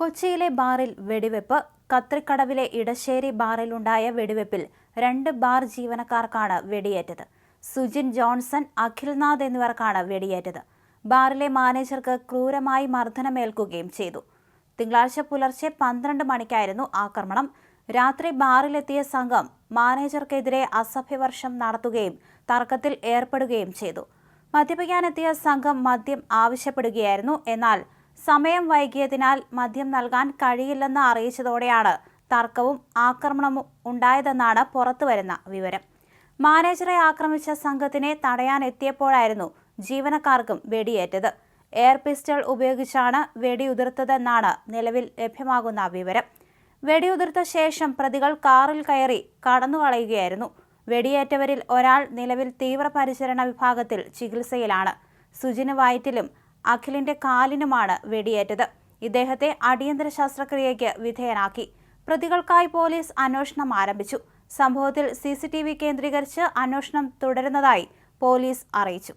കൊച്ചിയിലെ ബാറിൽ വെടിവെപ്പ് കത്രിക്കടവിലെ ഇടശ്ശേരി ബാറിലുണ്ടായ വെടിവെപ്പിൽ രണ്ട് ബാർ ജീവനക്കാർക്കാണ് വെടിയേറ്റത്. സുജിൻ ജോൺസൺ അഖിൽനാഥ് എന്നിവർക്കാണ് വെടിയേറ്റത്. ബാറിലെ മാനേജർക്ക് ക്രൂരമായി മർദ്ദനമേൽക്കുകയും ചെയ്തു. തിങ്കളാഴ്ച പുലർച്ചെ പന്ത്രണ്ട് മണിക്കായിരുന്നു ആക്രമണം. രാത്രി ബാറിലെത്തിയ സംഘം മാനേജർക്കെതിരെ അസഭ്യവർഷം നടത്തുകയും തർക്കത്തിൽ ഏർപ്പെടുകയും ചെയ്തു. മദ്യപിക്കാനെത്തിയ സംഘം മദ്യം ആവശ്യപ്പെടുകയായിരുന്നു. എന്നാൽ സമയം വൈകിയതിനാൽ മദ്യം നൽകാൻ കഴിയില്ലെന്ന് അറിയിച്ചതോടെയാണ് തർക്കവും ആക്രമണവും ഉണ്ടായതെന്നാണ് പുറത്തുവരുന്ന വിവരം. മാനേജറെ ആക്രമിച്ച സംഘത്തിനെ തടയാനെത്തിയപ്പോഴായിരുന്നു ജീവനക്കാർക്കും വെടിയേറ്റത്. എയർ പിസ്റ്റൾ ഉപയോഗിച്ചാണ് വെടിയുതിർത്തതെന്നാണ് നിലവിൽ ലഭ്യമാകുന്ന വിവരം. വെടിയുതിർത്ത ശേഷം പ്രതികൾ കാറിൽ കയറി കടന്നുകളയുകയായിരുന്നു. വെടിയേറ്റവരിൽ ഒരാൾ നിലവിൽ തീവ്രപരിചരണ വിഭാഗത്തിൽ ചികിത്സയിലാണ്. സുജിന് വയറ്റിലും അഖിലിന്റെ കാലിനുമാണ് വെടിയേറ്റത്. ഇദ്ദേഹത്തെ അടിയന്തര ശസ്ത്രക്രിയയ്ക്ക് വിധേയനാക്കി. പ്രതികൾക്കായി പോലീസ് അന്വേഷണം ആരംഭിച്ചു. സംഭവത്തിൽ സി കേന്ദ്രീകരിച്ച് അന്വേഷണം തുടരുന്നതായി പോലീസ് അറിയിച്ചു.